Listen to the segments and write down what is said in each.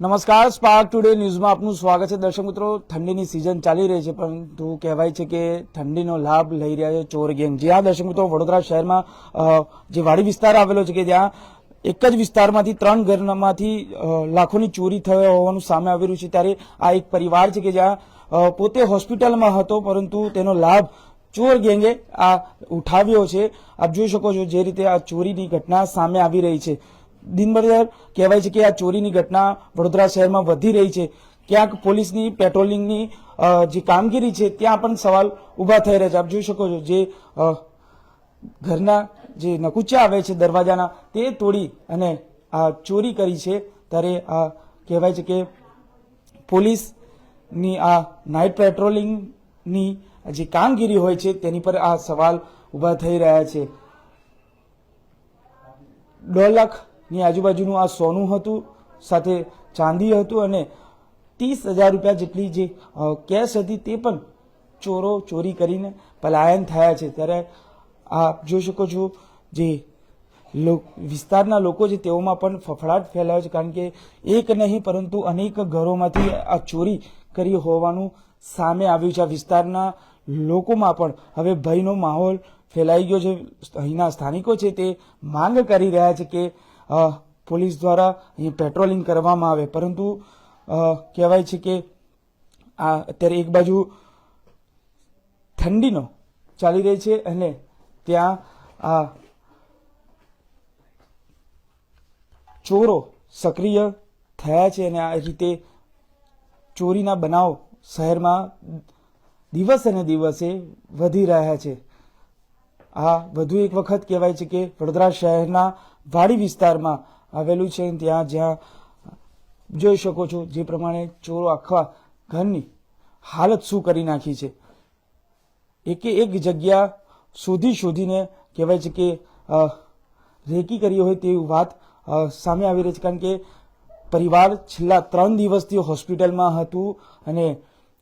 નમસ્કાર spark today ન્યૂઝમાં આપનું સ્વાગત છે. દર્શક મિત્રો, ઠંડીની સિઝન ચાલી રહી છે, પરંતુ કહેવાય છે કે ઠંડીનો લાભ લઈ રહ્યા છે ચોર ગેંગ જ્યાં દર્શક મિત્રો, વડોદરા શહેરમાં જે વાડી વિસ્તાર આવેલો છે કે જ્યાં એક જ વિસ્તારમાંથી ત્રણ ઘરમાંથી લાખોની ચોરી થઈ હોવાનું સામે આવી રહ્યું છે, ત્યારે આ એક પરિવાર છે કે જ્યાં પોતે હોસ્પિટલમાં હતો, પરંતુ તેનો લાભ ચોર ગેંગે આ ઉઠાવ્યો છે. આપ જોઈ શકો છો જે રીતે આ ચોરીની ઘટના સામે આવી રહી છે. દિનભર કહેવાય છે કે આ ચોરીની ઘટના વડોદરા શહેરમાં વધી રહી છે. ક્યાંક પોલીસની પેટ્રોલિંગની જે કામગીરી છે, ત્યાં પણ સવાલ ઊભા થઈ રહ્યા છે. આપ જોઈ શકો છો જે ઘરના જે નકુચા આવે છે દરવાજાના, તે તોડી અને આ ચોરી કરી છે. ત્યારે આ કહેવાય છે કે પોલીસની આ નાઇટ પેટ્રોલિંગની જે કામગીરી હોય છે, તેની પર આ સવાલ ઊભા થઈ રહ્યા છે. દોઢ લાખની આજુબાજુનું આ સોનું હતું, સાથે ચાંદી હતું અને ત્રીસ હજાર રૂપિયા જેટલી જે કેશ હતી તે પણ ચોરો, ચોરી કરીને પલાયન થયા છે. ત્યારે આપ જોઈ શકો છો જે વિસ્તારના લોકો છે તેઓમાં પણ ફફડાટ ફેલાયો છે. કારણ કે એક નહીં, પરંતુ અનેક ઘરોમાંથી આ ચોરી કરી હોવાનું સામે આવ્યું છે. આ વિસ્તારના લોકોમાં પણ હવે ભયનો માહોલ ફેલાઈ ગયો છે. અહીંના સ્થાનિકો છે તે માંગ કરી રહ્યા છે કે પોલીસ દ્વારા અહીં પેટ્રોલિંગ કરવામાં આવે. પરંતુ કહેવાય છે કે આ અત્યારે એક બાજુ ઠંડીનો ચાલી રહી છે અને ત્યાં આ ચોરો સક્રિય થયા છે અને આ રીતે ચોરીના બનાવ શહેરમાં દિવસે ને દિવસે વધી રહ્યા છે. આ વધુ એક વખત કહેવાય છે કે વડોદરા શહેરના વાડી વિસ્તારમાં આવેલું છે ત્યાં જ્યાં જોઈ શકો છો જે પ્રમાણે ચોરો આખા ઘરની હાલત શું કરી નાખી છે. એકે એક જગ્યા શોધી શોધીને કહેવાય છે કે રેકી કરી હોય તેવી વાત સામે આવી રહી છે કારણ કે પરિવાર છેલ્લા ત્રણ દિવસથી હોસ્પિટલમાં હતું અને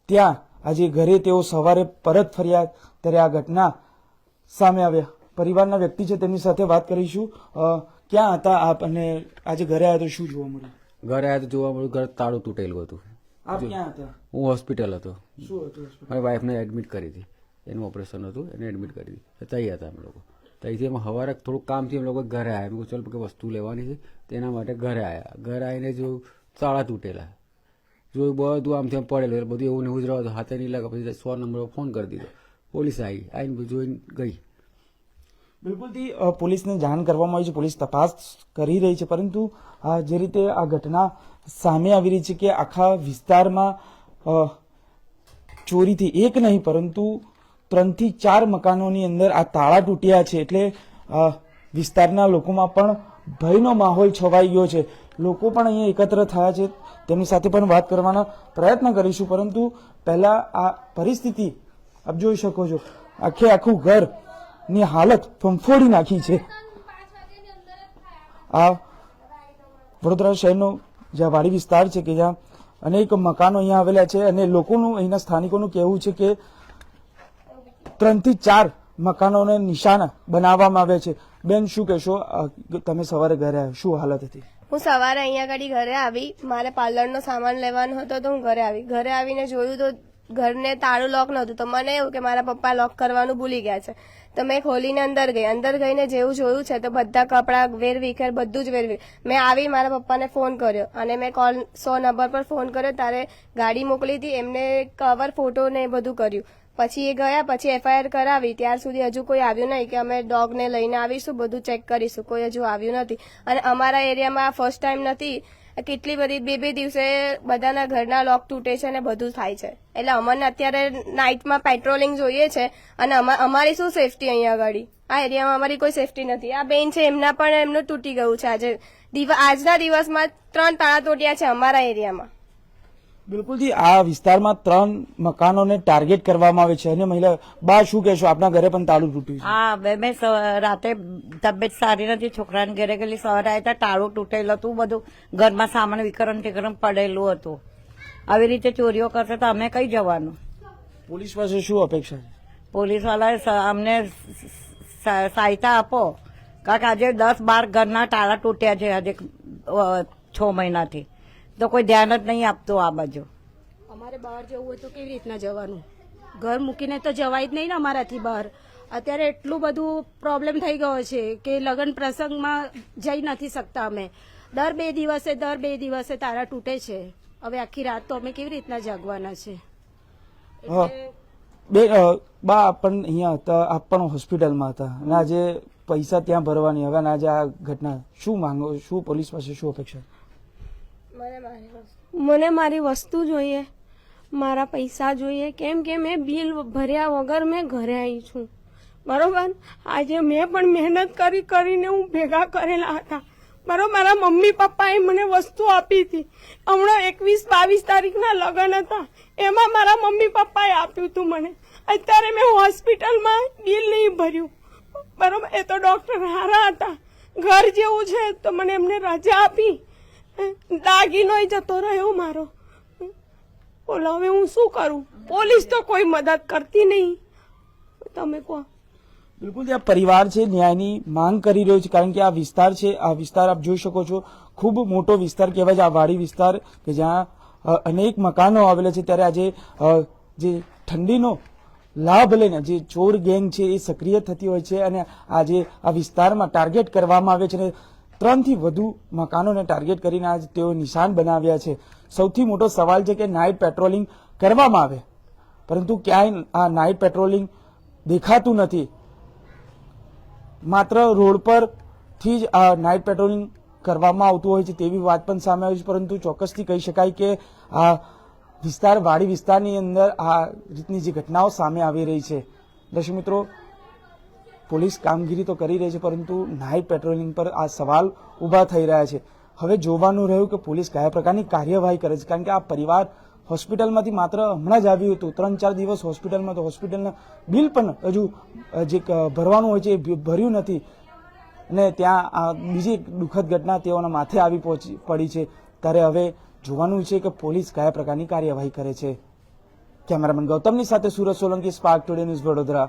ત્યાં આજે ઘરે તેઓ સવારે પરત ફર્યા ત્યારે આ ઘટના સામે આવ્યા. પરિવારના વ્યક્તિ છે તેમની સાથે વાત કરીશું. ક્યાં હતા આપ અને આજે ઘરે આવ્યા તો શું જોવા મળ્યું? ઘરે આવ્યા તો જોવા મળ્યું ઘર તાળું તૂટેલું હતું. આપ ક્યાં હતા? હું હોસ્પિટલ હતો. શું હતું મારી વાઈફને એડમિટ કરી હતી. એનું ઓપરેશન હતું એને એડમિટ કરી હતી. તૈયાર હતા અમે લોકો. ત્યાંથી અમે સવારે થોડુંક કામથી અમે લોકો ઘરે આવ્યા. મેં ચાલ કે વસ્તુ લેવાની છે. તેના માટે ઘરે આવ્યા. ઘરે આવીને જોયું તાળા તૂટેલા. જોયું બધું આમથી આમ પડેલું બધું એવું ને એવું જ રહ્યું. હાથે નહીં લાગે. પછી સો નંબર પર ફોન કરી દીધો. પોલીસ આવી. આવીને બધું જોઈને ગઈ. બિલકુલથી પોલીસને જાણ કરવામાં આવી છે, પોલીસ તપાસ કરી રહી છે, પરંતુ જે રીતે આ ઘટના સામે આવી રહી છે કે આખા વિસ્તારમાં ચોરીથી એક નહીં, પરંતુ ત્રણથી ચાર મકાનોની અંદર આ તાળા તૂટ્યા છે, એટલે વિસ્તારના લોકોમાં પણ ભયનો માહોલ છવાઈ ગયો છે. લોકો પણ અહીંયા એકત્ર થયા છે. તેમની સાથે પણ વાત કરવાનો પ્રયત્ન કરીશું, પરંતુ પહેલાં આ પરિસ્થિતિ આપ જોઈ શકો છો. આખે આખું ઘર ની હાલત ફંફોડી નાખી છે. આ વડોદરા શહેરનો જ્યાં વાડી વિસ્તાર છે કે જ્યાં અનેક મકાનો અહીંયા આવેલા છે અને લોકોનું અહીંના સ્થાનિકોનું કહેવું છે કે ત્રણથી ચાર મકાનોને નિશાન બનાવવામાં આવે છે. બેન, શું કહેશો? તમે સવારે ઘરે આવ્યા. શું હાલત હતી? હું સવારે અહીંયા આગળ ઘરે આવી. મારે પાર્લરનો સામાન લેવાનો હતો તો હું ઘરે આવી. ઘરે આવીને જોયું તો ઘરને તાળું લોક નહોતું. તો મને એવું કે મારા પપ્પા લોક કરવાનું ભૂલી ગયા છે. તો મેં ખોલીને અંદર ગઈ. અંદર ગઈને જેવું જોયું છે તો બધા કપડાં વેર વિખેર બધું જ વેર વિખેર મેં આવી મારા પપ્પાને ફોન કર્યો અને મેં કોલ સો નંબર પર ફોન કર્યો. ત્યારે ગાડી મોકલી હતી. એમને કવર ફોટો ને બધું કર્યું. પછી એ ગયા, પછી એફઆઈઆર કરાવી. ત્યાર સુધી હજુ કોઈ આવ્યું નહીં કે અમે ડોગને લઈને આવીશું, બધું ચેક કરીશું. કોઈ હજુ આવ્યું નથી. અને અમારા એરિયામાં ફર્સ્ટ ટાઈમ નથી. કેટલી બધી, બે બે દિવસે બધાના ઘરના લોક તૂટે છે અને બધું થાય છે. એટલે અમને અત્યારે નાઇટમાં પેટ્રોલિંગ જોઈએ છે. અને અમા- અમારી શું સેફટી અહીંયા આગળ? આ એરિયામાં અમારી કોઈ સેફટી નથી. આ બેન છે, એમના પણ એમનું તૂટી ગયું છે આજે. આજના દિવસમાં ત્રણ તાળા તોડ્યા છે અમારા એરિયામાં. બિલકુલથી આ વિસ્તારમાં ત્રણ મકાનોને ટાર્ગેટ કરવામાં આવે છે અને મહિલા બા શું કહેશો? આપના ઘરે પણ તાળું તૂટ્યું હા બે મેં રાતે તબિયત સારી નથી છોકરાને ઘરે ગયેલી સવારે આવ્યા હતા ટાળું તૂટેલું હતું બધું ઘરમાં સામાન વિકરણ ટીકરણ પડેલું હતું. આવી રીતે ચોરીઓ કરશે તો અમે કઈ જવાનું? પોલીસ પાસે શું અપેક્ષા છે? પોલીસ વાળાએ અમને સહાયતા આપો. કારણ કે આજે દસ બાર ઘરના તાળા તૂટ્યા છે આજે છ મહિનાથી. તો કોઈ ધ્યાન જ નહીં આપતું આ બાજુ. અમારે બહાર જવું હોય તો કેવી રીતના જવાનું? ઘર મૂકીને તો જવાય જ નહીં ને અમારાથી બહાર. અત્યારે એટલું બધું પ્રોબ્લેમ થઈ ગયો છે કે લગ્ન પ્રસંગમાં જઈ નથી શકતા અમે. દર બે દિવસે દર બે દિવસે તારા તૂટે છે. હવે આખી રાત તો અમે કેવી રીતના જાગવાના છે? હા. બે બા પણ અહીંયા હતા આપ પણ હોસ્પિટલમાં હતા. અને આજે પૈસા ત્યાં ભરવાની. હવે આજે આ ઘટના. શું માંગો શું પોલીસ પાસે શું અપેક્ષા? મને મારી વસ્તુ. જોઈએ, મારા પૈસા જોઈએ. કેમ કે મેં બિલ ભર્યા વગર મેં ઘરે આવી છું. બરોબર? આજે મેં પણ મહેનત કરી કરીને હું ભેગા કરેલા હતા. બરોબર મારા મમ્મી પપ્પાએ મને વસ્તુ આપી હતી. હમણાં એકવીસ બાવીસ તારીખના લગ્ન હતા. એમાં મારા મમ્મી પપ્પાએ આપ્યું હતું મને. અત્યારે મેં હોસ્પિટલમાં બિલ નહીં ભર્યું. બરોબર? એ તો ડૉક્ટર હારા હતા. ઘર જેવું છે, તો મને એમને રજા આપી. દાગીનોય જતો રહ્યો મારો. બોલો હવે હું શું કરું? પોલીસ તો કોઈ મદદ કરતી નહીં. તમે કહો. બિલકુલ આ પરિવાર છે, ન્યાયની માંગ કરી રહ્યો છે, કારણ કે આ વિસ્તાર છે, આ વિસ્તાર આપ જોઈ શકો છો, ખૂબ મોટો વિસ્તાર કહેવાય છે, આ વાડી વિસ્તાર કે જ્યાં અનેક મકાનો આવેલા છે, ત્યારે આજે જે ઠંડીનો લાભ લઈને જે ચોર ગેંગ છે, એ સક્રિય થતી હોય છે અને આજે આ વિસ્તારમાં ટાર્ગેટ કરવામાં આવે છે અને ત્રણથી વધુ મકાનોને ટાર્ગેટ કરીને આજ તેઓ નિશાન બનાવ્યા છે. સૌથી મોટો સવાલ છે કે નાઇટ પેટ્રોલિંગ કરવામાં આવે? પરંતુ ક્યાંય આ નાઇટ પેટ્રોલિંગ દેખાતું નથી. માત્ર રોડ પરથી જ આ નાઇટ પેટ્રોલિંગ કરવામાં આવતું હોય છે તેવી વાત પણ સામે આવી છે, પરંતુ ચોક્કસથી કહી શકાય કે આ વિસ્તાર વાડી વિસ્તારની અંદર આ રીતની જે ઘટનાઓ સામે આવી રહી છે. દર્શક મિત્રો પોલીસ કામગીરી તો કરી રહી છે, પરંતુ નાઇટ પેટ્રોલિંગ પર આ સવાલ ઊભા થઈ રહ્યા છે. હવે જોવાનું રહ્યું કે પોલીસ કયા પ્રકારની કાર્યવાહી કરે છે, કારણ કે આ પરિવાર હોસ્પિટલમાંથી માત્ર હમણાં જ આવ્યું હતું. ત્રણ ચાર દિવસ હોસ્પિટલમાં તો હોસ્પિટલના બિલ પણ હજુ જે ભરવાનું હોય છે એ ભર્યું નથી. અને ત્યાં આ બીજી દુઃખદ ઘટના તેઓના માથે આવી પહોંચી, પડી છે. ત્યારે હવે જોવાનું છે કે પોલીસ કયા પ્રકારની કાર્યવાહી કરે છે. કેમેરામેન ગૌતમની સાથે Surat Solanki, Spark Today News Vadodara.